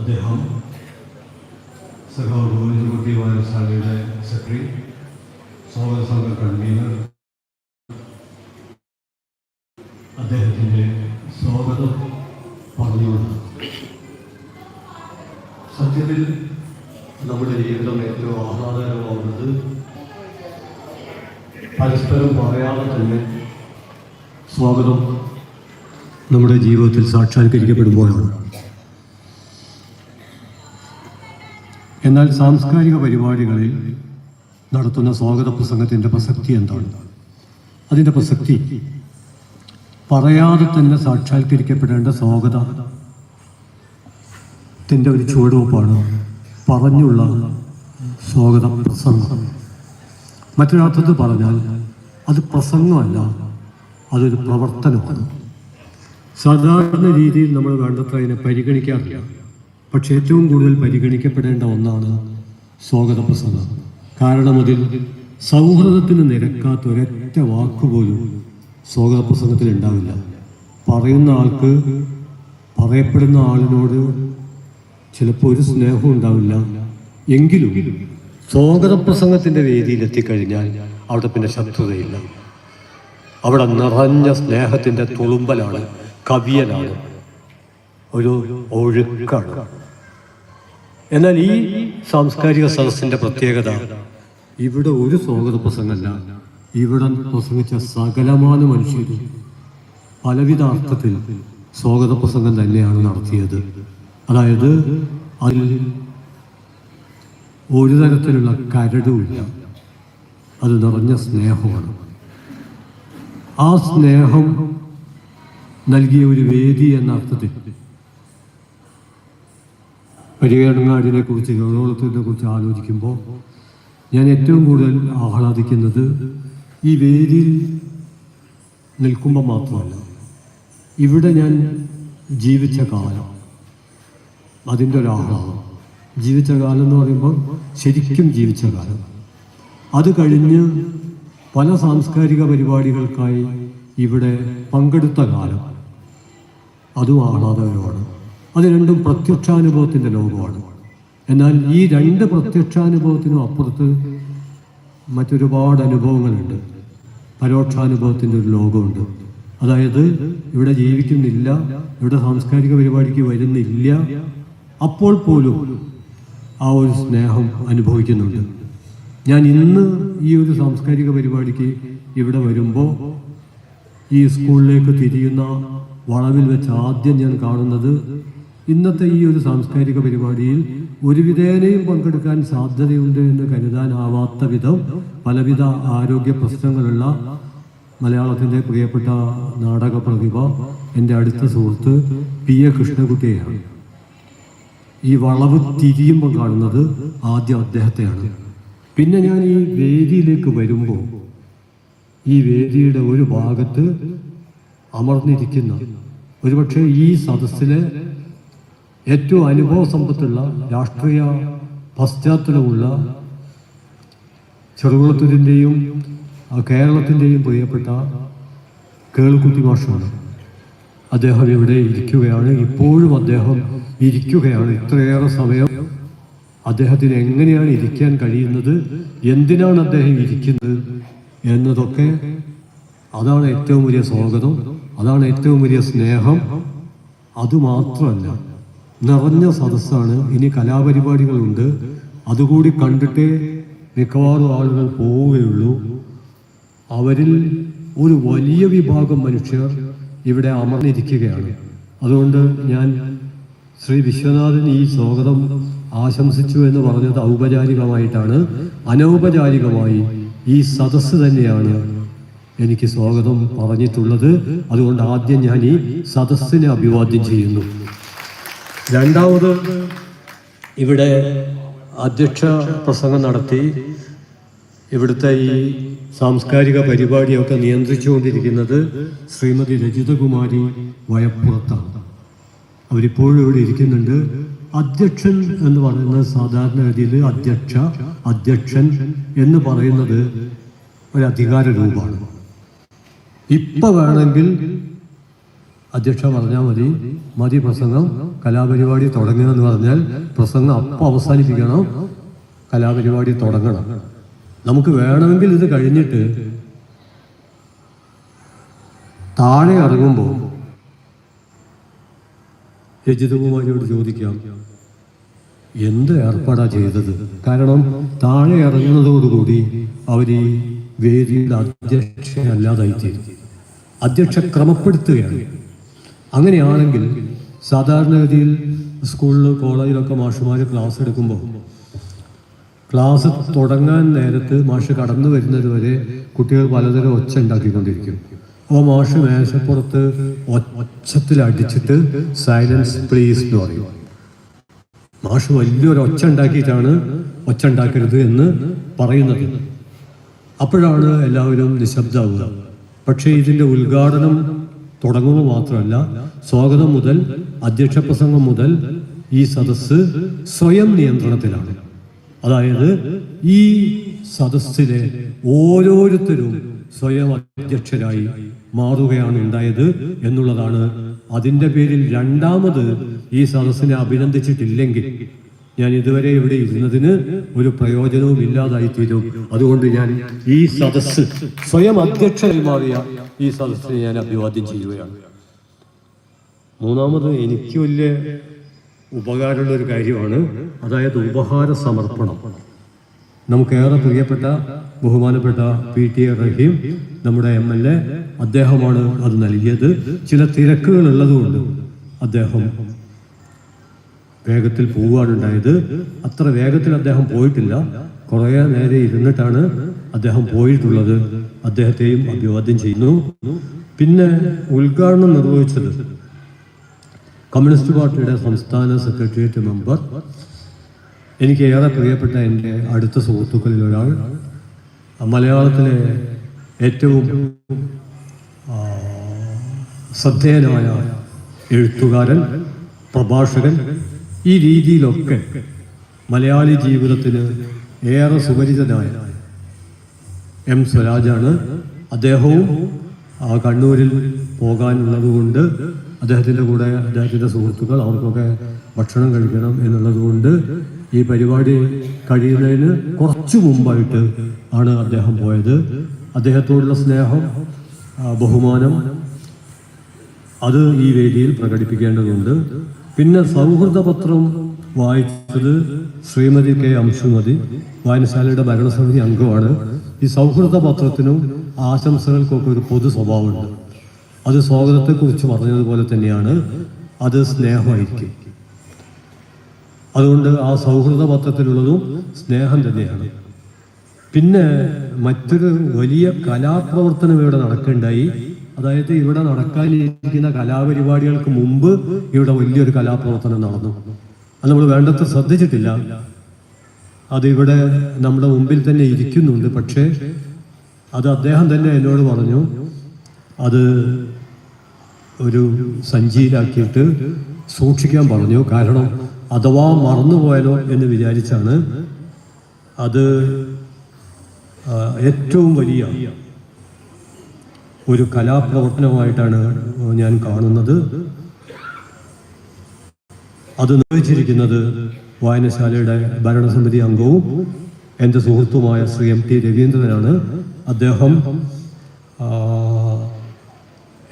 അദ്ദേഹം സഖാവ് ഗോവിന്ദകുട്ടി വായനശാലയുടെ സെക്രട്ടറി സ്വാഗത സംഘ കൺവീനർ അദ്ദേഹത്തിന്റെ സ്വാഗതം പറഞ്ഞുകൊണ്ട് സത്യത്തിൽ നമ്മുടെ ജീവിതം ഏറ്റവും ആഹ്ലാദകരമാവുന്നത് പരസ്പരം പറയാതെ തന്നെ സ്വാഗതം നമ്മുടെ ജീവിതത്തിൽ സാക്ഷാത്കരിക്കപ്പെടുമ്പോഴാണ്. എന്നാൽ സാംസ്കാരിക പരിപാടികളിൽ നടത്തുന്ന സ്വാഗത പ്രസംഗത്തിന്റെ പ്രസക്തി എന്താണ്? അതിന്റെ പ്രസക്തി പറയാതെ തന്നെ സാക്ഷാത്കരിക്കപ്പെടേണ്ട സ്വാഗതത്തിന്റെ ഒരു ചുവടുവെപ്പാണ് പറഞ്ഞുള്ള സ്വാഗത പ്രസംഗം. മറ്റൊരർത്ഥത്തിൽ പറഞ്ഞാൽ അത് പ്രസംഗമല്ല അതൊരു പ്രവർത്തനമാണ്. സാധാരണ രീതിയിൽ നമ്മൾ വേണ്ടത്ര അതിനെ പരിഗണിക്കാറില്ല. പക്ഷേ ഏറ്റവും കൂടുതൽ പരിഗണിക്കപ്പെടേണ്ട ഒന്നാണ് സ്വാഗത പ്രസംഗം കാരണം അതിൽ സൗഹൃദത്തിന് നിരക്കാത്ത ഒരൊറ്റ വാക്കുപോലും സ്വാഗത പ്രസംഗത്തിൽ ഉണ്ടാവില്ല. പറയുന്ന ആൾക്ക് പറയപ്പെടുന്ന ആളിനോട് ചിലപ്പോൾ ഒരു സ്നേഹവും ഉണ്ടാവില്ല. എങ്കിലും സ്വാഗത പ്രസംഗത്തിന്റെ വേദിയിലെത്തിക്കഴിഞ്ഞാൽ അവിടെ പിന്നെ ശത്രുതയില്ല. അവിടെ നിറഞ്ഞ സ്നേഹത്തിന്റെ തുളുമ്പലാണ് കവിയനാണ് ഒരു ഒഴുക്കാണ്. എന്നാൽ ഈ സാംസ്കാരിക സദസ്സിന്റെ പ്രത്യേകത ഇവിടെ ഒരു സ്വാഗത പ്രസംഗമല്ല. ഇവിടെ പ്രസംഗിച്ച സകലമാന മനുഷ്യരും പലവിധ അർത്ഥത്തിൽ സ്വാഗത പ്രസംഗം തന്നെയാണ് നടത്തിയത്. അതായത് അതിൽ ഒരു തരത്തിലുള്ള കരടുമില്ല. അത് നിറഞ്ഞ സ്നേഹമാണ്. ആ സ്നേഹം നൽകിയ ഒരു വേദി എന്ന അർത്ഥത്തിൽ പരിഗണനാടിനെ കുറിച്ച് ഗൗരവത്തിനെ കുറിച്ച് ആലോചിക്കുമ്പോൾ ഞാൻ ഏറ്റവും കൂടുതൽ ആഹ്ലാദിക്കുന്നത് ഈ വേദിയിൽ നിൽക്കുമ്പോൾ മാത്രമല്ല ഇവിടെ ഞാൻ ജീവിച്ച കാലം അതിന്റെ ഒരു ആഹ്ലാദം. ജീവിച്ച കാലം എന്ന് പറയുമ്പോൾ ശരിക്കും ജീവിച്ച കാലം. അത് കഴിഞ്ഞ് പല സാംസ്കാരിക പരിപാടികൾക്കായി ഇവിടെ പങ്കെടുത്ത കാലം. അതും ആഹ്ലാദകരമാണ്. അത് രണ്ടും പ്രത്യക്ഷാനുഭവത്തിന്റെ ലോകമാണ്. എന്നാൽ ഈ രണ്ട് പ്രത്യക്ഷാനുഭവത്തിനും അപ്പുറത്ത് മറ്റൊരുപാട് അനുഭവങ്ങളുണ്ട്. പരോക്ഷാനുഭവത്തിന്റെ ഒരു ലോകമുണ്ട്. അതായത് ഇവിടെ ജീവിക്കുന്നില്ല ഇവിടെ സാംസ്കാരിക പരിപാടിക്ക് വരുന്നില്ല. അപ്പോൾ പോലും ആ ഒരു സ്നേഹം അനുഭവിക്കുന്നുണ്ട്. ഞാൻ ഇന്ന് ഈ ഒരു സാംസ്കാരിക പരിപാടിക്ക് ഇവിടെ വരുമ്പോൾ ഈ സ്കൂളിലേക്ക് തിരിയുന്ന വളവിൽ വെച്ച് ആദ്യം ഞാൻ കാണുന്നത് ഇന്നത്തെ ഈ ഒരു സാംസ്കാരിക പരിപാടിയിൽ ഒരു വിധേനയും പങ്കെടുക്കാൻ സാധ്യതയുണ്ട് എന്ന് കരുതാനാവാത്ത വിധം പലവിധ ആരോഗ്യ പ്രശ്നങ്ങളുള്ള മലയാളത്തിന്റെ പ്രിയപ്പെട്ട നാടക പ്രതിഭ എന്റെ അടുത്ത സുഹൃത്ത് പി എ കൃഷ്ണകുട്ടിയെയാണ് ഈ വളവ് തിരിയുമ്പോൾ കാണുന്നത് ആദ്യം അദ്ദേഹത്തെയാണ്. പിന്നെ ഞാൻ ഈ വേദിയിലേക്ക് വരുമ്പോൾ ഈ വേദിയുടെ ഒരു ഭാഗത്ത് അമർന്നിരിക്കുന്ന ഒരുപക്ഷെ ഈ സദസ്സിലെ ഏറ്റവും അനുഭവ സമ്പത്തുള്ള രാഷ്ട്രീയ പശ്ചാത്തലമുള്ള ചെറുകുളത്തൂരിന്റെയും കേരളത്തിന്റെയും പ്രിയപ്പെട്ട കേൾക്കുത്തി മാഷാണ്. അദ്ദേഹം ഇവിടെ ഇരിക്കുകയാണ്. ഇപ്പോഴും അദ്ദേഹം ഇരിക്കുകയാണ്. ഇത്രയേറെ സമയം അദ്ദേഹത്തിന് എങ്ങനെയാണ് ഇരിക്കാൻ കഴിയുന്നത്? എന്തിനാണ് അദ്ദേഹം ഇരിക്കുന്നത്? എന്നതൊക്കെ അതാണ് ഏറ്റവും വലിയ സ്വാഗതം. അതാണ് ഏറ്റവും വലിയ സ്നേഹം. അതുമാത്രമല്ല നിറഞ്ഞ സദസ്സാണ് ഇനി കലാപരിപാടികളുണ്ട്. അതുകൂടി കണ്ടിട്ടേ മിക്കവാറും ആളുകൾ പോവുകയുള്ളൂ. അവരിൽ ഒരു വലിയ വിഭാഗം മനുഷ്യർ ഇവിടെ അമർന്നിരിക്കുകയാണ്. അതുകൊണ്ട് ഞാൻ ശ്രീ വിശ്വനാഥൻ ഈ സ്വാഗതം ആശംസിച്ചു എന്ന് പറഞ്ഞത് ഔപചാരികമായിട്ടാണ്. അനൗപചാരികമായി ഈ സദസ്സ് തന്നെയാണ് എനിക്ക് സ്വാഗതം പറഞ്ഞിട്ടുള്ളത്. അതുകൊണ്ട് ആദ്യം ഞാൻ ഈ സദസ്സിനെ അഭിവാദ്യം ചെയ്യുന്നു. രണ്ടാമത് ഇവിടെ അധ്യക്ഷ പ്രസംഗം നടത്തി ഇവിടുത്തെ ഈ സാംസ്കാരിക പരിപാടിയൊക്കെ നിയന്ത്രിച്ചുകൊണ്ടിരിക്കുന്നത് ശ്രീമതി രജിതകുമാരി വയപ്പുറത്താണ്. അവരിപ്പോഴും ഇവിടെ ഇരിക്കുന്നുണ്ട്. അധ്യക്ഷൻ എന്ന് പറയുന്നത് സാധാരണഗതിയിൽ അധ്യക്ഷ അധ്യക്ഷൻ എന്ന് പറയുന്നത് ഒരു അധികാര രൂപമാണ്. ഇപ്പൊ വേണമെങ്കിൽ അധ്യക്ഷ പറഞ്ഞാൽ മതി. മതി പ്രസംഗം. കലാപരിപാടി തുടങ്ങണമെന്ന് പറഞ്ഞാൽ പ്രസംഗം അപ്പം അവസാനിപ്പിക്കണം. കലാപരിപാടി തുടങ്ങണം. നമുക്ക് വേണമെങ്കിൽ ഇത് കഴിഞ്ഞിട്ട് താഴെ ഇറങ്ങുമ്പോൾ രജിതകുമാരിയോട് ചോദിക്കാം എന്ത് ഏർപ്പാടാ ചെയ്തത്? കാരണം താഴെ ഇറങ്ങുന്നതോടുകൂടി അവർ ഈ വേദിയുടെ അധ്യക്ഷയല്ലാതായി ചെയ്തു അധ്യക്ഷ ക്രമപ്പെടുത്തുകയാണ്. അങ്ങനെയാണെങ്കിൽ സാധാരണഗതിയിൽ സ്കൂളിൽ കോളേജിലൊക്കെ മാഷുമാർ ക്ലാസ് എടുക്കുമ്പോൾ ക്ലാസ് തുടങ്ങാൻ നേരത്ത് മാഷ് കടന്നു വരുന്നത് വരെ കുട്ടികൾ പലതരം ഒച്ച ഉണ്ടാക്കിക്കൊണ്ടിരിക്കും. അപ്പോൾ മാഷ് മേശപ്പുറത്ത് ഒച്ചത്തിൽ അടിച്ചിട്ട് സൈലൻസ് പ്ലീസ് എന്ന് പറയും. മാഷ് വലിയൊരു ഒച്ച ഉണ്ടാക്കിയിട്ടാണ് ഒച്ച ഉണ്ടാക്കരുത് എന്ന് പറയുന്നത്. അപ്പോഴാണ് എല്ലാവരും നിശബ്ദമാവുക. പക്ഷേ ഇതിന്റെ ഉദ്ഘാടനം തുടങ്ങുമ്പോൾ മാത്രമല്ല സ്വാഗതം മുതൽ അധ്യക്ഷ പ്രസംഗം മുതൽ ഈ സദസ്സ് സ്വയം നിയന്ത്രണത്തിലാണ്. അതായത് ഈ സദസ്സിലെ ഓരോരുത്തരും സ്വയം അധ്യക്ഷരായി മാറുകയാണ് ഉണ്ടായത് എന്നുള്ളതാണ് അതിന്റെ പേരിൽ രണ്ടാമത് ഈ സദസ്സിനെ അഭിനന്ദിച്ചിട്ടില്ലെങ്കിൽ ഞാൻ ഇതുവരെ ഇവിടെ ഇരുന്നതിന് ഒരു പ്രയോജനവും ഇല്ലാതായി തീരും അതുകൊണ്ട് ഞാൻ ഈ സദസ്സ് സ്വയം അധ്യക്ഷരായി മാറിയ ഈ സദസ്സിനെ ഞാൻ അഭിവാദ്യം ചെയ്യുകയാണ്. മൂന്നാമത് എനിക്ക് വലിയ ഉപകാരമുള്ള ഒരു കാര്യമാണ്. അതായത് ഉപഹാര സമർപ്പണം. നമുക്കേറെ പ്രിയപ്പെട്ട ബഹുമാനപ്പെട്ട പി ടി എ റഹീം നമ്മുടെ എം എൽ എ അദ്ദേഹമാണ് അത് നൽകിയത്. ചില തിരക്കുകൾ ഉള്ളതുകൊണ്ട് അദ്ദേഹം വേഗത്തിൽ പോവുകയാണുണ്ടായത്. അത്ര വേഗത്തിൽ അദ്ദേഹം പോയിട്ടില്ല. കുറേ നേരെ ഇരുന്നിട്ടാണ് അദ്ദേഹം പോയിട്ടുള്ളത്. അദ്ദേഹത്തെയും അഭിവാദ്യം ചെയ്യുന്നു. പിന്നെ ഉദ്ഘാടനം നിർവഹിച്ചത് കമ്മ്യൂണിസ്റ്റ് പാർട്ടിയുടെ സംസ്ഥാന സെക്രട്ടേറിയറ്റ് മെമ്പർ എനിക്ക് ഏറെ പ്രിയപ്പെട്ട എന്റെ അടുത്ത സുഹൃത്തുക്കളിൽ ഒരാൾ. മലയാളത്തിലെ ഏറ്റവും ശ്രദ്ധേയനായ എഴുത്തുകാരൻ പ്രഭാഷകൻ ഈ രീതിയിലൊക്കെ മലയാളി ജീവിതത്തിന് ഏറെ സുപരിചിതനായ എം സ്വരാജാണ്. അദ്ദേഹവും ആ കണ്ണൂരിൽ പോകാനുള്ളതുകൊണ്ട് അദ്ദേഹത്തിന്റെ കൂടെ അദ്ദേഹത്തിന്റെ സുഹൃത്തുക്കൾ അവർക്കൊക്കെ ഭക്ഷണം കഴിക്കണം എന്നുള്ളത് കൊണ്ട് ഈ പരിപാടി കഴിയുന്നതിന് കുറച്ചു മുമ്പായിട്ട് ആണ് അദ്ദേഹം പോയത്. അദ്ദേഹത്തോടുള്ള സ്നേഹം ബഹുമാനം അത് ഈ വേദിയിൽ പ്രകടിപ്പിക്കേണ്ടതുണ്ട്. പിന്നെ സൗഹൃദ പത്രം വായിച്ചത് ശ്രീമതി കെ അംശുമതി വായനശാലയുടെ ഭരണസമിതി അംഗമാണ്. ഈ സൗഹൃദ പത്രത്തിനും ആശംസകൾക്കൊക്കെ ഒരു പൊതു സ്വഭാവമുണ്ട്. അത് സ്വാഗതത്തെക്കുറിച്ച് പറഞ്ഞതുപോലെ തന്നെയാണ്. അത് സ്നേഹമായിരിക്കും. അതുകൊണ്ട് ആ സൗഹൃദ പത്രത്തിലുള്ളതും സ്നേഹം തന്നെയാണ്. പിന്നെ മറ്റൊരു വലിയ കലാപ്രവർത്തനം ഇവിടെ നടക്കുകയുണ്ടായി അതായത് ഇവിടെ നടക്കാനിരിക്കുന്ന കലാപരിപാടികൾക്ക് മുമ്പ് ഇവിടെ വലിയൊരു കലാപ്രവർത്തനം നടന്നു. അത് നമ്മൾ വേണ്ടത്ര ശ്രദ്ധിച്ചിട്ടില്ല. അതിവിടെ നമ്മുടെ മുമ്പിൽ തന്നെ ഇരിക്കുന്നുണ്ട്. പക്ഷേ അത് അദ്ദേഹം തന്നെ എന്നോട് പറഞ്ഞു അത് ഒരു സഞ്ചിയിലാക്കിയിട്ട് സൂക്ഷിക്കാൻ പറഞ്ഞു. കാരണം അഥവാ മറന്നുപോയാലോ എന്ന് വിചാരിച്ചാണ് അത് ഏറ്റവും വലിയ ഒരു കലാപ്രവർത്തനമായിട്ടാണ് ഞാൻ കാണുന്നത്. അത് നിർവഹിച്ചിരിക്കുന്നത് വായനശാലയുടെ ഭരണസമിതി അംഗവും എന്റെ സുഹൃത്തുമായ ശ്രീ എം ടി രവീന്ദ്രനാണ്. അദ്ദേഹം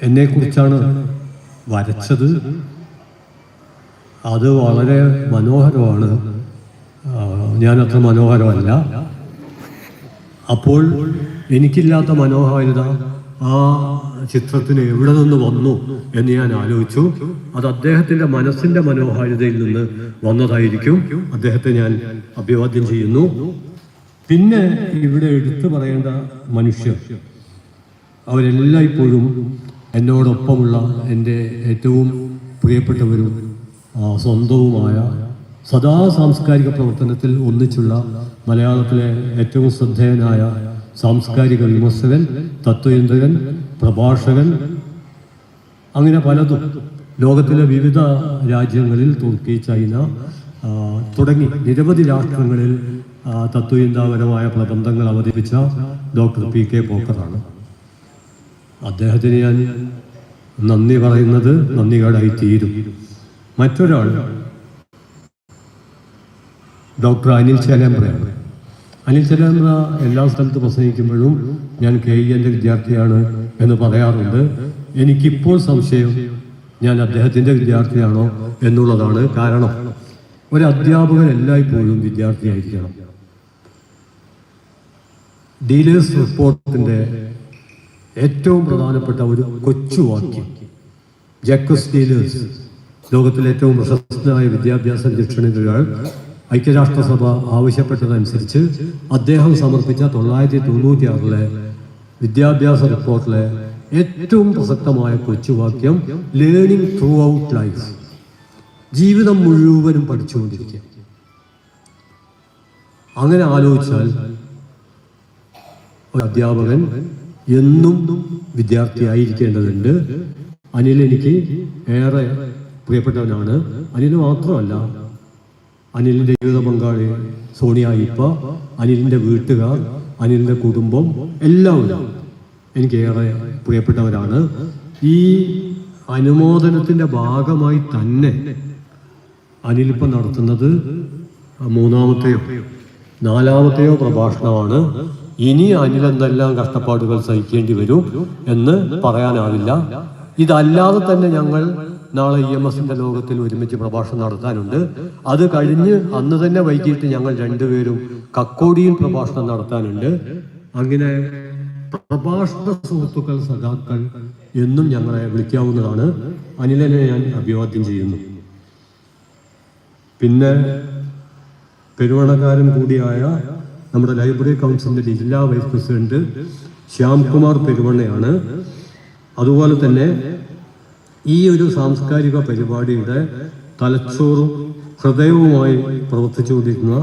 എന്നെക്കുറിച്ചാണ് വരച്ചത്. അത് വളരെ മനോഹരമാണ്. ഞാൻ അത്ര മനോഹരമല്ല. അപ്പോൾ എനിക്കില്ലാത്ത മനോഹാരിത ആ ചിത്രത്തിന് എവിടെ നിന്ന് വന്നു എന്ന് ഞാൻ ആലോചിച്ചു. അത് അദ്ദേഹത്തിന്റെ മനസ്സിന്റെ മനോഹാരിതയിൽ നിന്ന് വന്നതായിരിക്കും. അദ്ദേഹത്തെ ഞാൻ അഭിവാദ്യം ചെയ്യുന്നു. പിന്നെ ഇവിടെ എടുത്തു പറയേണ്ട മനുഷ്യർ. അവരെല്ലായ്പ്പോഴും എന്നോടൊപ്പമുള്ള എന്റെ ഏറ്റവും പ്രിയപ്പെട്ടവരും സ്വന്തവുമായ സദാ സാംസ്കാരിക പ്രവർത്തനത്തിൽ ഒന്നിച്ചുള്ള മലയാളത്തിലെ ഏറ്റവും ശ്രദ്ധേയനായ സാംസ്കാരിക വിമർശകൻ തത്വചിന്തകൻ പ്രഭാഷകൻ അങ്ങനെ പലതും ലോകത്തിലെ വിവിധ രാജ്യങ്ങളിൽ തുർക്കി ചൈന തുടങ്ങി നിരവധി രാഷ്ട്രങ്ങളിൽ തത്വചിന്താപരമായ പ്രബന്ധങ്ങൾ അവതരിപ്പിച്ച ഡോക്ടർ പി കെ പോക്കറാണ്. അദ്ദേഹത്തിന് ഞാൻ നന്ദി പറയുന്നത് നന്ദികേടായി തീരും. മറ്റൊരാൾ ഡോക്ടർ അനിൽ ചേലേമ്പ്രയാണ്. ചേലേമ്പ്ര എല്ലാ സ്ഥലത്ത് പ്രസംഗിക്കുമ്പോഴും ഞാൻ കെ ഇ എന്റെ വിദ്യാർത്ഥിയാണ് എന്ന് പറയാറുണ്ട്. എനിക്കിപ്പോൾ സംശയം ഞാൻ അദ്ദേഹത്തിന്റെ വിദ്യാർത്ഥിയാണോ എന്നുള്ളതാണ് കാരണം. ഒരു അധ്യാപകൻ എല്ലായ്പ്പോഴും വിദ്യാർത്ഥിയായിരിക്കണം ഡീലേഴ്സ് റിപ്പോർട്ടിന്റെ ഏറ്റവും പ്രധാനപ്പെട്ട ഒരു കൊച്ചുവാക്യം ജക്കസ് ഡീലേഴ്സ് ലോകത്തിലെ ഏറ്റവും പ്രശസ്തനായ വിദ്യാഭ്യാസ വിചക്ഷണിൽ ഒരാൾ ഐക്യരാഷ്ട്രസഭ ആവശ്യപ്പെട്ടതനുസരിച്ച് അദ്ദേഹം സമർപ്പിച്ച തൊള്ളായിരത്തി തൊണ്ണൂറ്റി ആറിലെ വിദ്യാഭ്യാസ റിപ്പോർട്ടിലെ ഏറ്റവും പ്രസക്തമായ കൊച്ചുവാക്യം ലേണിംഗ് ത്രൂ ഔട്ട് ലൈഫ് ജീവിതം മുഴുവനും പഠിച്ചുകൊണ്ടിരിക്കുക. അങ്ങനെ ആലോചിച്ചാൽ ഒരു അധ്യാപകൻ എന്നും വിദ്യാർത്ഥിയായിരിക്കേണ്ടതുണ്ട്. അനിൽ എനിക്ക് ഏറെ പ്രിയപ്പെട്ടവനാണ്. അനിൽ മാത്രമല്ല അനിലിന്റെ ജീവിത പങ്കാളി സോണിയ ഇപ്പ അനിലിന്റെ വീട്ടുകാർ അനിലിന്റെ കുടുംബം എല്ലാവരും എനിക്ക് ഏറെ പ്രിയപ്പെട്ടവരാണ്. ഈ അനുമോദനത്തിന്റെ ഭാഗമായി തന്നെ അനിലിപ്പം നടത്തുന്നത് മൂന്നാമത്തെയോ നാലാമത്തെയോ പ്രഭാഷണമാണ്. ഇനി അനിൽ എന്തെല്ലാം കഷ്ടപ്പാടുകൾ സഹിക്കേണ്ടി വരും എന്ന് പറയാനാവില്ല. ഇതല്ലാതെ തന്നെ ഞങ്ങൾ നാളെ ഇ എം എസിന്റെ ലോകത്തിൽ ഒരുമിച്ച് പ്രഭാഷണം നടത്താനുണ്ട്. അത് കഴിഞ്ഞ് അന്ന് തന്നെ വൈകിട്ട് ഞങ്ങൾ രണ്ടുപേരും കക്കോടിയിൽ പ്രഭാഷണം നടത്താനുണ്ട്. അങ്ങനെ പ്രഭാഷണ സുഹൃത്തുക്കൾ സഖാക്കൾ എന്നും ഞങ്ങളെ വിളിക്കാവുന്നതാണ്. അനിലനെ ഞാൻ അഭിവാദ്യം ചെയ്യുന്നു. പിന്നെ പെരുവണക്കാരൻ കൂടിയായ നമ്മുടെ ലൈബ്രറി കൗൺസിലിന്റെ ജില്ലാ വൈസ് പ്രസിഡന്റ് ശ്യാംകുമാർ പെരുവണ്ണയാണ്. അതുപോലെ തന്നെ ഈ ഒരു സാംസ്കാരിക പരിപാടിയുടെ തലച്ചോറും ഹൃദയവുമായി പ്രവർത്തിച്ചുകൊണ്ടിരിക്കുന്ന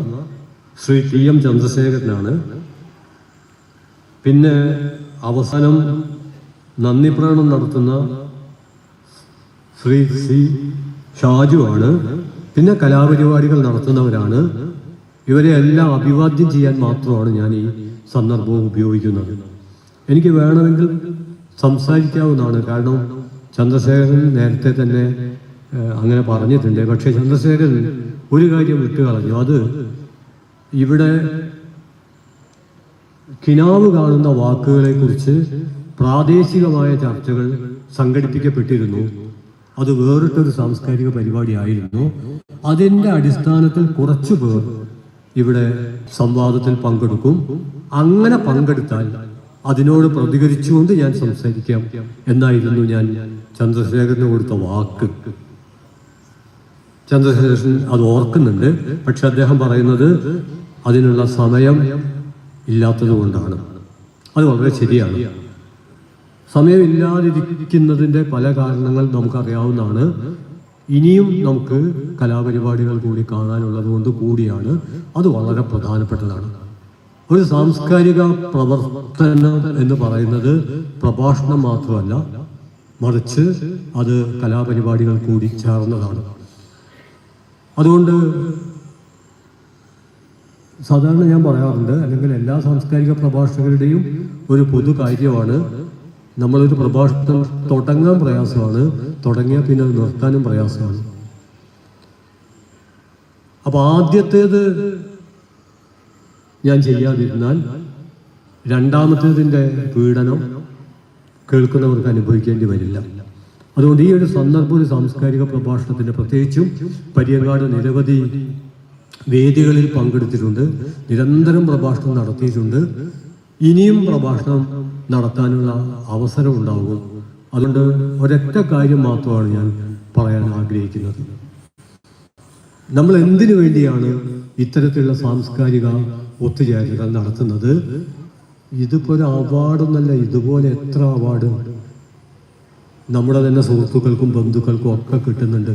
ശ്രീ ടി എം ചന്ദ്രശേഖരനാണ്. പിന്നെ അവസാനം നന്ദി പ്രകടനം നടത്തുന്ന ശ്രീ സി ഷാജു ആണ്. പിന്നെ കലാപരിപാടികൾ നടത്തുന്നവരാണ്. ഇവരെ എല്ലാം അഭിവാദ്യം ചെയ്യാൻ മാത്രമാണ് ഞാൻ ഈ സന്ദർഭവും ഉപയോഗിക്കുന്നത്. എനിക്ക് വേണമെങ്കിൽ സംസാരിക്കാവുന്നതാണ്. കാരണം ചന്ദ്രശേഖരൻ നേരത്തെ തന്നെ അങ്ങനെ പറഞ്ഞിട്ടുണ്ട്. പക്ഷേ ചന്ദ്രശേഖരൻ ഒരു കാര്യം വിട്ടു വിട്ടുകളഞ്ഞു. അത് ഇവിടെ കിനാവ് കാണുന്ന വാക്കുകളെ കുറിച്ച് പ്രാദേശികമായ ചർച്ചകൾ സംഘടിപ്പിക്കപ്പെട്ടിരുന്നു. അത് വേറിട്ടൊരു സാംസ്കാരിക പരിപാടിയായിരുന്നു. അതിന്റെ അടിസ്ഥാനത്തിൽ കുറച്ചു പേർ ഇവിടെ സംവാദത്തിൽ പങ്കെടുക്കും. അങ്ങനെ പങ്കെടുത്താൽ അതിനോട് പ്രതികരിച്ചുകൊണ്ട് ഞാൻ സംസാരിക്കാം. എന്നായിരുന്നു ഞാൻ ചന്ദ്രശേഖരന് കൊടുത്ത വാക്ക്. ചന്ദ്രശേഖരൻ അത് ഓർക്കുന്നുണ്ട്. പക്ഷെ അദ്ദേഹം പറയുന്നത് അതിനുള്ള സമയം ഇല്ലാത്തത് കൊണ്ടാണ്. അത് വളരെ ശരിയാണ്. സമയമില്ലാതിരിക്കുന്നതിന്റെ പല കാരണങ്ങൾ നമുക്കറിയാവുന്നതാണ്. ഇനിയും നമുക്ക് കലാപരിപാടികൾ കൂടി കാണാനുള്ളത് കൊണ്ട് കൂടിയാണ്. അത് വളരെ പ്രധാനപ്പെട്ടതാണ്. ഒരു സാംസ്കാരിക പ്രവർത്തനം എന്ന് പറയുന്നത് പ്രഭാഷണം മാത്രമല്ല മറിച്ച് അത് കലാപരിപാടികൾ കൂടി ചേർന്നതാണ്. അതുകൊണ്ട് സാധാരണ ഞാൻ പറയാറുണ്ട് അല്ലെങ്കിൽ എല്ലാ സാംസ്കാരിക പ്രഭാഷകരുടെയും ഒരു പൊതു കാര്യമാണ് നമ്മളൊരു പ്രഭാഷണം തുടങ്ങാൻ പ്രയാസമാണ് തുടങ്ങിയാൽ പിന്നെ അത് നിർത്താനും പ്രയാസമാണ്. അപ്പോൾ ആദ്യത്തേത് ഞാൻ ചെയ്യാതിരുന്നാൽ രണ്ടാമത്തേതിന്റെ പീഡനം കേൾക്കുന്നവർക്ക് അനുഭവിക്കേണ്ടി വരില്ല. അതുകൊണ്ട് ഈ ഒരു സന്ദർഭ ഒരു സാംസ്കാരിക പ്രഭാഷണത്തിന്റെ പ്രത്യേകിച്ചും പരിയങ്ങാട് നിരവധി വേദികളിൽ പങ്കെടുത്തിട്ടുണ്ട്. നിരന്തരം പ്രഭാഷണം നടത്തിയിട്ടുണ്ട്. ഇനിയും പ്രഭാഷണം നടത്താനുള്ള അവസരം ഉണ്ടാകും. അതുകൊണ്ട് ഒരൊറ്റ കാര്യം മാത്രമാണ് ഞാൻ പറയാൻ ആഗ്രഹിക്കുന്നത്. നമ്മൾ എന്തിനു വേണ്ടിയാണ് ഇത്തരത്തിലുള്ള സാംസ്കാരിക ഒത്തുചേരലുകൾ നടത്തുന്നത്? ഇതിപ്പോ ഒരു അവാർഡൊന്നല്ല ഇതുപോലെ എത്ര അവാർഡ് നമ്മുടെ തന്നെ സുഹൃത്തുക്കൾക്കും ബന്ധുക്കൾക്കും ഒക്കെ കിട്ടുന്നുണ്ട്.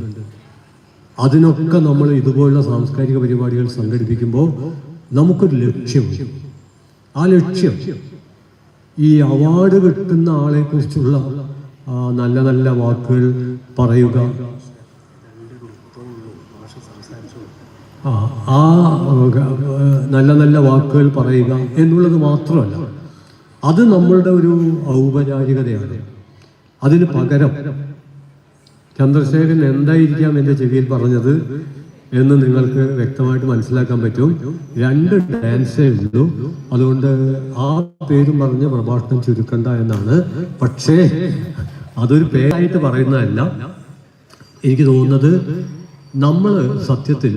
അതിനൊക്കെ നമ്മൾ ഇതുപോലുള്ള സാംസ്കാരിക പരിപാടികൾ സംഘടിപ്പിക്കുമ്പോൾ നമുക്കൊരു ലക്ഷ്യം. ആ ലക്ഷ്യം ഈ അവാർഡ് കിട്ടുന്ന ആളെ കുറിച്ചുള്ള നല്ല നല്ല വാക്കുകൾ പറയുക ആ നല്ല നല്ല വാക്കുകൾ പറയുക എന്നുള്ളത് മാത്രമല്ല അത് നമ്മളുടെ ഒരു ഔപചാരികതയാണ്. അതിന് പകരം ചന്ദ്രശേഖരൻ എന്തായിരിക്കാം എന്റെ ചെവിയിൽ പറഞ്ഞത് എന്ന് നിങ്ങൾക്ക് വ്യക്തമായിട്ട് മനസ്സിലാക്കാൻ പറ്റും. രണ്ട് ഡാൻസേ ഉള്ളൂ. അതുകൊണ്ട് ആ പേരും പറഞ്ഞ് പ്രഭാഷണം ചുരുക്കണ്ട എന്നാണ്. പക്ഷേ അതൊരു പേരായിട്ട് പറയുന്നതല്ല. എനിക്ക് തോന്നുന്നത് നമ്മൾ സത്യത്തിൽ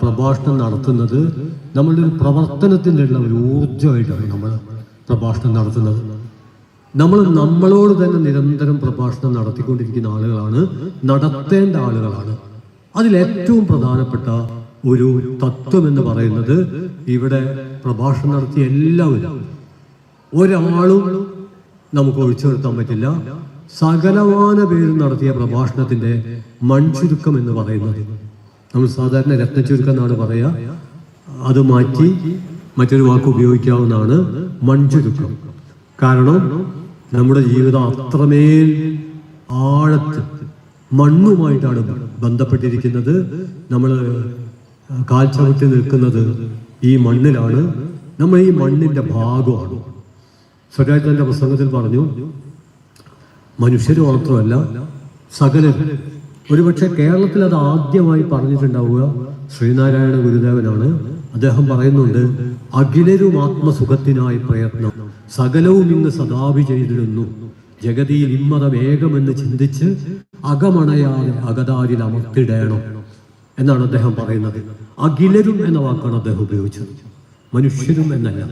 പ്രഭാഷണം നടത്തുന്നത് നമ്മളുടെ ഒരു പ്രവർത്തനത്തിലുള്ള ഒരു ഊർജമായിട്ടാണ് നമ്മൾ പ്രഭാഷണം നടത്തുന്നത്. നമ്മൾ നമ്മളോട് തന്നെ നിരന്തരം പ്രഭാഷണം നടത്തിക്കൊണ്ടിരിക്കുന്ന ആളുകളാണ് നടത്തേണ്ട ആളുകളാണ്. അതിലേറ്റവും പ്രധാനപ്പെട്ട ഒരു തത്വം എന്ന് പറയുന്നത് ഇവിടെ പ്രഭാഷണം നടത്തിയ എല്ലാവരും ഒരാളും നമുക്ക് ഒഴിച്ചു നിർത്താൻ പറ്റില്ല. സകലമാന പേരും നടത്തിയ പ്രഭാഷണത്തിന്റെ മൺചുരുക്കം എന്ന് പറയുന്നത് നമ്മൾ സാധാരണ രത്നചുരുക്കം എന്നാണ് പറയുക അത് മാറ്റി മറ്റൊരു വാക്ക് ഉപയോഗിക്കാവുന്നതാണ് മൺചുരുക്കം. കാരണം നമ്മുടെ ജീവിതം അത്രമേൽ ആഴത്തിൽ മണ്ണുമായിട്ടാണ് ബന്ധപ്പെട്ടിരിക്കുന്നത്. നമ്മൾ കാൽച്ചവിട്ടി നിൽക്കുന്നത് ഈ മണ്ണിലാണ്. നമ്മൾ ഈ മണ്ണിന്റെ ഭാഗമാണ്. സ്വരാജ് പ്രസംഗത്തിൽ പറഞ്ഞു മനുഷ്യർ മാത്രമല്ല സകലരും ഒരുപക്ഷെ കേരളത്തിൽ അത് ആദ്യമായി പറഞ്ഞിട്ടുണ്ടാവുക. ശ്രീനാരായണ ഗുരുദേവനാണ്. അദ്ദേഹം പറയുന്നുണ്ട് അഖിലരും ആത്മസുഖത്തിനായി പ്രയത്നം. സകലവും ഇന്ന് സദാപി ചെയ്തിരുന്നു ജഗതിയിൽ ഇമ്മത വേഗമെന്ന് ചിന്തിച്ച് അകമണയാതെ അകതാരിൽ അമർത്തിടേണം. എന്നാണ് അദ്ദേഹം പറയുന്നത്. അഖിലരും എന്ന വാക്കാണ് അദ്ദേഹം ഉപയോഗിച്ചത്. മനുഷ്യരും എന്നല്ല.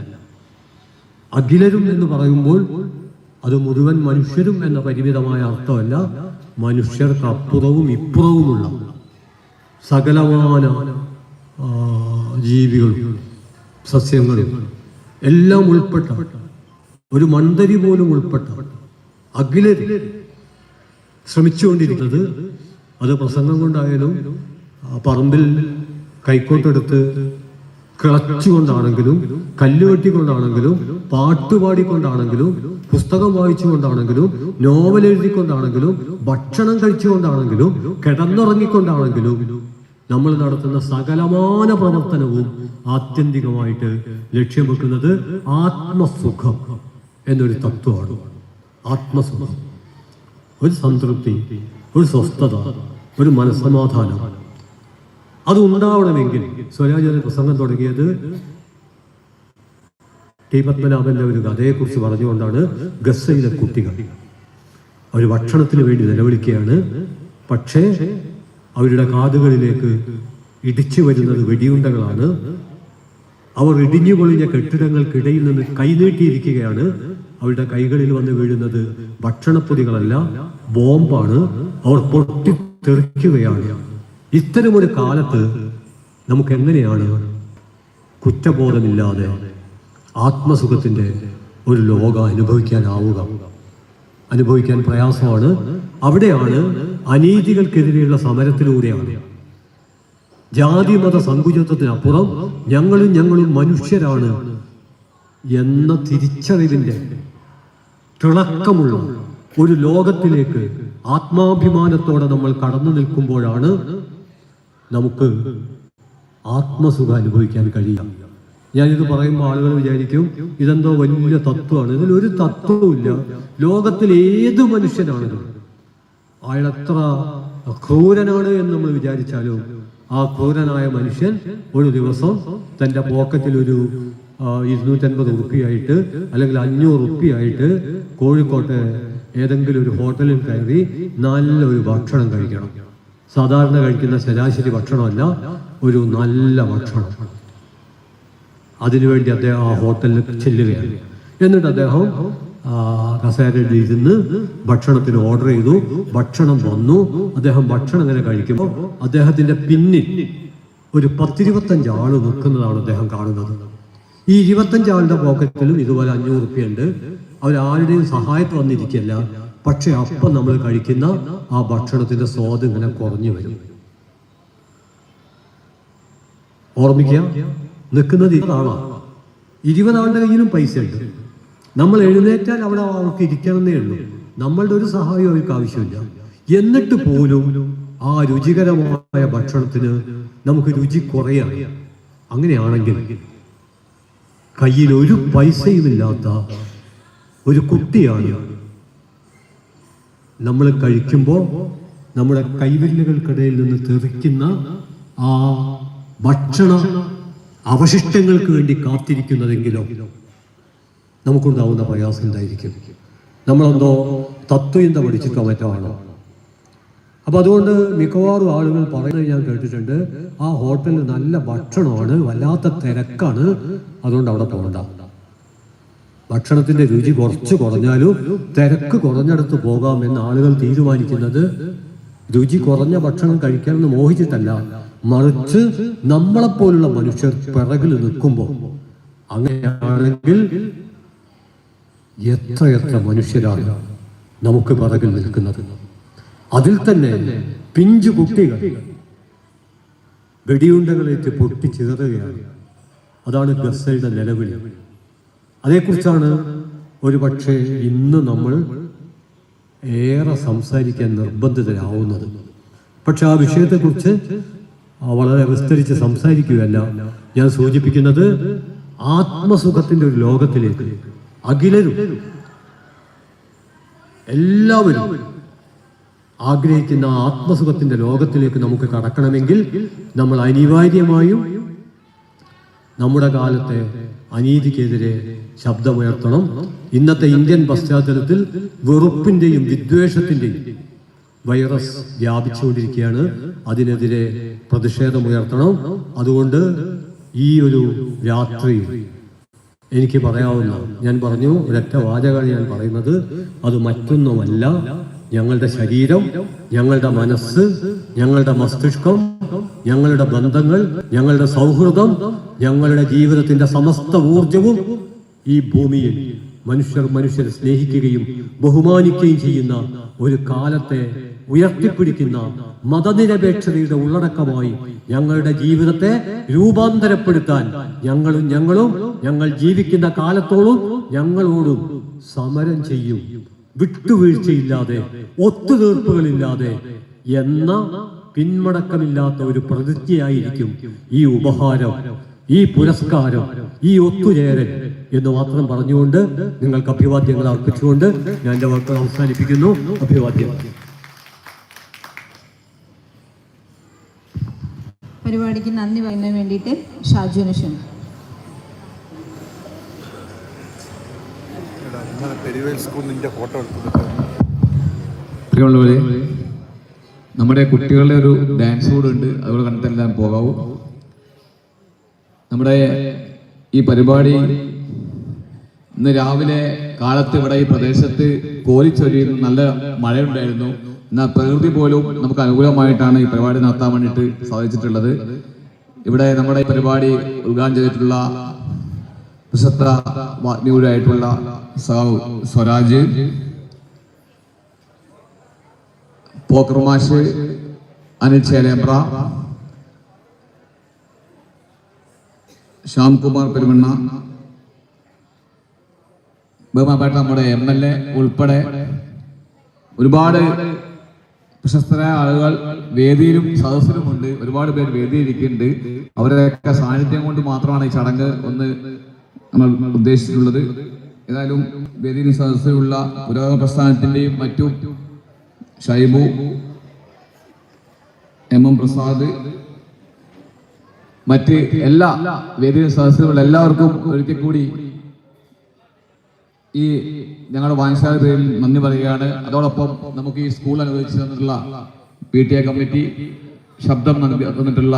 അഖിലരും എന്ന് പറയുമ്പോൾ അത് മുഴുവൻ മനുഷ്യരും എന്ന പരിമിതമായ അർത്ഥമല്ല. മനുഷ്യർക്ക് അപ്പുറവും ഇപ്പുറവുമുള്ള സകലമാന ജീവികളും സസ്യങ്ങളും എല്ലാം ഉൾപ്പെട്ട ഒരു മന്ദരി പോലും ഉൾപ്പെട്ട അഖിലര് ശ്രമിച്ചുകൊണ്ടിരിക്കുന്നത് അത് പ്രസംഗം കൊണ്ടായാലും പറമ്പിൽ കൈക്കോട്ടെടുത്ത് കിളച്ചുകൊണ്ടാണെങ്കിലും കല്ലുകെട്ടിക്കൊണ്ടാണെങ്കിലും പാട്ടുപാടിക്കൊണ്ടാണെങ്കിലും പുസ്തകം വായിച്ചുകൊണ്ടാണെങ്കിലും നോവൽ എഴുതിക്കൊണ്ടാണെങ്കിലും ഭക്ഷണം കഴിച്ചുകൊണ്ടാണെങ്കിലും കിടന്നുറങ്ങിക്കൊണ്ടാണെങ്കിലും നമ്മൾ നടത്തുന്ന സകലമാന പ്രവർത്തനവും ആത്യന്തികമായിട്ട് ലക്ഷ്യം വെക്കുന്നത് ആത്മസുഖം എന്നൊരു തത്വമാണ്. ആത്മസുഖം. ഒരു സംതൃപ്തി ഒരു സ്വസ്ഥത ഒരു മനസ്സമാധാനം. അത് ഉണ്ടാവണമെങ്കിൽ സ്വരാജ് പ്രസംഗം തുടങ്ങിയത് ടി പത്മനാഭന്റെ ഒരു കഥയെക്കുറിച്ച് പറഞ്ഞുകൊണ്ടാണ് ഗസയിലെ കുട്ടികൾ. അവർ ഭക്ഷണത്തിന് വേണ്ടി നിലവിളിക്കുകയാണ്. പക്ഷേ അവരുടെ കാതുകളിലേക്ക് ഇടിച്ചു വരുന്നത് വെടിയുണ്ടകളാണ്. അവർ ഇടിഞ്ഞു പൊളിഞ്ഞ കെട്ടിടങ്ങൾക്കിടയിൽ നിന്ന് കൈനീട്ടിയിരിക്കുകയാണ്. അവരുടെ കൈകളിൽ വന്ന് വീഴുന്നത് ഭക്ഷണപ്പൊതികളല്ല ബോംബാണ്. അവർ പൊട്ടിത്തെറിക്കുകയാണ്. ഇത്തരമൊരു കാലത്ത് നമുക്ക് എങ്ങനെയാണ് കുറ്റബോധമില്ലാതെ ആത്മസുഖത്തിന്റെ ഒരു ലോകം അനുഭവിക്കാനാവുക? അനുഭവിക്കാൻ പ്രയാസമാണ്. അവിടെയാണ് അനീതികൾക്കെതിരെയുള്ള സമരത്തിലൂടെയാണ്. ജാതി മത സങ്കുചിത്വത്തിനപ്പുറം ഞങ്ങളും ഞങ്ങളും മനുഷ്യരാണ് എന്ന തിരിച്ചറിവിന്റെ തിളക്കമുള്ള ഒരു ലോകത്തിലേക്ക് ആത്മാഭിമാനത്തോടെ നമ്മൾ കടന്നു നിൽക്കുമ്പോഴാണ് നമുക്ക് ആത്മസുഖം അനുഭവിക്കാൻ കഴിയുക ഞാനിത് പറയുമ്പോൾ ആളുകൾ വിചാരിക്കും ഇതെന്തോ വലിയ തത്വമാണ്. ഇതിലൊരു തത്വമില്ല ലോകത്തിൽ ഏത് മനുഷ്യനാണെങ്കിലും അയാൾ എത്ര ക്രൂരനാണ് എന്ന് നമ്മൾ വിചാരിച്ചാലും ആ ക്രൂരനായ മനുഷ്യൻ ഒരു ദിവസം തന്റെ പോക്കറ്റിൽ ഒരു ഇരുന്നൂറ്റൻപത് ഉറുപ്പിയായിട്ട് അല്ലെങ്കിൽ അഞ്ഞൂറ് ഉറുപ്പിയായിട്ട് കോഴിക്കോട്ടെ ഏതെങ്കിലും ഒരു ഹോട്ടലിൽ കയറി നല്ലൊരു ഭക്ഷണം കഴിക്കണം. സാധാരണ കഴിക്കുന്ന ശരാശരി ഭക്ഷണമല്ല ഒരു നല്ല ഭക്ഷണം. അതിനുവേണ്ടി അദ്ദേഹം ആ ഹോട്ടലിൽ ചെല്ലുകയാണ്. എന്നിട്ട് അദ്ദേഹം കസേരയിൽ ഇരുന്ന് ഭക്ഷണത്തിന് ഓർഡർ ചെയ്തു. ഭക്ഷണം വന്നു. അദ്ദേഹം ഭക്ഷണം ഇങ്ങനെ കഴിക്കുമ്പോൾ അദ്ദേഹത്തിന്റെ പിന്നിൽ ഒരു പത്തിരുപത്തഞ്ച് ആൾ നിൽക്കുന്നതാണ് അദ്ദേഹം കാണുന്നത്. ഈ ഇരുപത്തഞ്ച് ആളുടെ പോക്കറ്റിലും ഇതുപോലെ അഞ്ഞൂറ് ഉണ്ട്. അവരാരുടെയും സഹായത്ത് വന്നിരിക്കല്ല പക്ഷെ അപ്പം നമ്മൾ കഴിക്കുന്ന ആ ഭക്ഷണത്തിന്റെ സ്വാദ് ഇങ്ങനെ കുറഞ്ഞു വരും. ഓർമ്മിക്കുക നിൽക്കുന്നത് ഇരുപതാളാണ് ഇരുപതാളുടെ കയ്യിലും പൈസ ഉണ്ട്. നമ്മൾ എഴുന്നേറ്റാൽ അവിടെ അവർക്ക് ഇരിക്കണമെന്നേ ഉള്ളൂ. നമ്മളുടെ ഒരു സഹായം അവർക്ക് ആവശ്യമില്ല. എന്നിട്ട് പോലും ആ രുചികരമായ ഭക്ഷണത്തിന് നമുക്ക് രുചി കുറയാണ്. അങ്ങനെയാണെങ്കിൽ കയ്യിൽ ഒരു പൈസയുമില്ലാത്ത ഒരു കുട്ടിയാണ് നമ്മൾ കഴിക്കുമ്പോൾ നമ്മുടെ കൈവിരലുകൾക്കിടയിൽ നിന്ന് തെറിക്കുന്ന ആ ഭക്ഷണ അവശിഷ്ടങ്ങൾക്ക് വേണ്ടി കാത്തിരിക്കുന്നതെങ്കിലോ നമുക്കുണ്ടാവുന്ന പ്രയാസം എന്തായിരിക്കും? നമ്മളെന്തോ തത്വചിന്ത പഠിച്ചിട്ടോ മറ്റോ ആണോ? അപ്പൊ അതുകൊണ്ട് മിക്കവാറും ആളുകൾ പറയുന്നത് ഞാൻ കേട്ടിട്ടുണ്ട് ആ ഹോട്ടലിൽ നല്ല ഭക്ഷണമാണ് വല്ലാത്ത തിരക്കാണ് അതുകൊണ്ട് അവിടെ പോകണ്ട. ഭക്ഷണത്തിന്റെ രുചി കുറച്ച് കുറഞ്ഞാലും തിരക്ക് കുറഞ്ഞിടത്ത് പോകാമെന്ന് ആളുകൾ തീരുമാനിക്കുന്നത് രുചി കുറഞ്ഞ ഭക്ഷണം കഴിക്കാമെന്ന് മോഹിച്ചിട്ടല്ല മറിച്ച് നമ്മളെപ്പോലുള്ള മനുഷ്യർ പിറകിൽ നിൽക്കുമ്പോൾ. അങ്ങനെയാണെങ്കിൽ എത്ര എത്ര മനുഷ്യരാണ് നമുക്ക് പിറകിൽ നിൽക്കുന്നത്? അതിൽ തന്നെ പിഞ്ചു കുട്ടികൾ വെടിയുണ്ടകളേറ്റ് പൊട്ടിച്ചിതറുകയാണ്. അതാണ് ഗസയുടെ നിലവിളി. അതേക്കുറിച്ചാണ് ഒരു പക്ഷേ ഇന്ന് നമ്മൾ ഏറെ സംസാരിക്കാൻ നിർബന്ധിതരാവുന്നത്. പക്ഷെ ആ വിഷയത്തെക്കുറിച്ച് വളരെ വിസ്തരിച്ച് സംസാരിക്കുകയല്ല. ഞാൻ സൂചിപ്പിക്കുന്നത് ആത്മസുഖത്തിന്റെ ഒരു ലോകത്തിലേക്ക്. അഖിലരും എല്ലാവരും ആഗ്രഹിക്കുന്ന ആത്മസുഖത്തിന്റെ ലോകത്തിലേക്ക് നമുക്ക് കടക്കണമെങ്കിൽ നമ്മൾ അനിവാര്യമായും നമ്മുടെ കാലത്തെ അനീതിക്കെതിരെ ശബ്ദമുയർത്തണം. ഇന്നത്തെ ഇന്ത്യൻ പശ്ചാത്തലത്തിൽ വെറുപ്പിന്റെയും വിദ്വേഷത്തിന്റെയും വൈറസ് വ്യാപിച്ചുകൊണ്ടിരിക്കുകയാണ്. അതിനെതിരെ പ്രതിഷേധമുയർത്തണം. അതുകൊണ്ട് ഈ ഒരു രാത്രി എനിക്ക് പറയാവുന്ന ഞാൻ പറഞ്ഞു ഒരൊറ്റ വാചകമാണ് ഞാൻ പറയുന്നത്. അത് മറ്റൊന്നുമല്ല. ഞങ്ങളുടെ ശരീരം ഞങ്ങളുടെ മനസ്സ് ഞങ്ങളുടെ മസ്തിഷ്കം ഞങ്ങളുടെ ബന്ധങ്ങൾ ഞങ്ങളുടെ സൗഹൃദം ഞങ്ങളുടെ ജീവിതത്തിന്റെ സമസ്ത ഊർജവും ഈ ഭൂമിയിൽ മനുഷ്യർ മനുഷ്യരെ സ്നേഹിക്കുകയും ബഹുമാനിക്കുകയും ചെയ്യുന്ന ഒരു കാലത്തെ ഉയർത്തിപ്പിടിക്കുന്ന മതനിരപേക്ഷതയുടെ ഉള്ളടക്കമായി ഞങ്ങളുടെ ജീവിതത്തെ രൂപാന്തരപ്പെടുത്താൻ ഞങ്ങളും ഞങ്ങളും ഞങ്ങൾ ജീവിക്കുന്ന കാലത്തോളം ഞങ്ങളോടും സമരം ചെയ്യും. വിട്ടുവീഴ്ചയില്ലാതെ ഒത്തുതീർപ്പുകളില്ലാതെ എന്ന പിന്മടക്കമില്ലാത്ത ഒരു പ്രതിജ്ഞയായിരിക്കും ഈ ഉപഹാരം ഈ പുരസ്കാരം ഈ ഒത്തുചേരൽ എന്ന് മാത്രം പറഞ്ഞുകൊണ്ട് നിങ്ങൾക്ക് അഭിവാദ്യങ്ങൾ അർപ്പിച്ചുകൊണ്ട് ഞാൻ എന്റെ വാക്കുകൾ അവസാനിപ്പിക്കുന്നു. അഭിവാദ്യം. പരിപാടിക്ക് നന്ദി പറയുന്നതിന് വേണ്ടിയിട്ട് ഷാജുവിനെ പ്രിയമുള്ളവരെ നമ്മുടെ കുട്ടികളുടെ ഒരു ഡാൻസ് കൂടെ ഉണ്ട്. അതുകൂടെ കണ്ടെത്താൻ പോകാവൂ. നമ്മുടെ ഈ പരിപാടി ഇന്ന് രാവിലെ കാലത്ത് ഇവിടെ ഈ പ്രദേശത്ത് കോലിച്ചൊരിയുന്ന. നല്ല മഴയുണ്ടായിരുന്നു. എന്നാൽ പ്രകൃതി പോലും നമുക്ക് അനുകൂലമായിട്ടാണ് ഈ പരിപാടി നടത്താൻ വേണ്ടിയിട്ട് സാധിച്ചിട്ടുള്ളത്. ഇവിടെ നമ്മുടെ ഈ പരിപാടി ഉദ്ഘാടനം ചെയ്തിട്ടുള്ള പ്രശസ്ത വാഗ്നികൂരായിട്ടുള്ള സഹാവ് സ്വരാജ് പോക്കർ മാഷ് അനിൽ ചേലേമ്പ്ര ശ്യാംകുമാർ പെരുമണ്ണ ബഹുമാനപ്പെട്ട നമ്മുടെ എം എൽ എ ഉൾപ്പെടെ ഒരുപാട് പ്രശസ്തരായ ആളുകൾ വേദിയിലും സദസ്സിലുമുണ്ട്. ഒരുപാട് പേര് വേദിയിലിരിക്കുന്നുണ്ട്. അവരുടെയൊക്കെ സാന്നിധ്യം കൊണ്ട് മാത്രമാണ് ഈ ചടങ്ങ് ഒന്ന് നമ്മൾ ഉദ്ദേശിച്ചിട്ടുള്ളത്. ഏതായാലും വേദിയിലും സദസ്സിലുള്ള പുരോഗമന പ്രസ്ഥാനത്തിന്റെയും മറ്റു ഷൈബു എം എം പ്രസാദ് മറ്റ് എല്ലാ വേദിക സദസ്സുകൾ എല്ലാവർക്കും ഒരിക്കൽ കൂടി ഈ ഞങ്ങളുടെ വായനശാല പേരിൽ നന്ദി പറയുകയാണ്. അതോടൊപ്പം നമുക്ക് ഈ സ്കൂൾ അനുവദിച്ചു തന്നിട്ടുള്ള പി ടി എ കമ്മിറ്റി ശബ്ദം നൽകി തന്നിട്ടുള്ള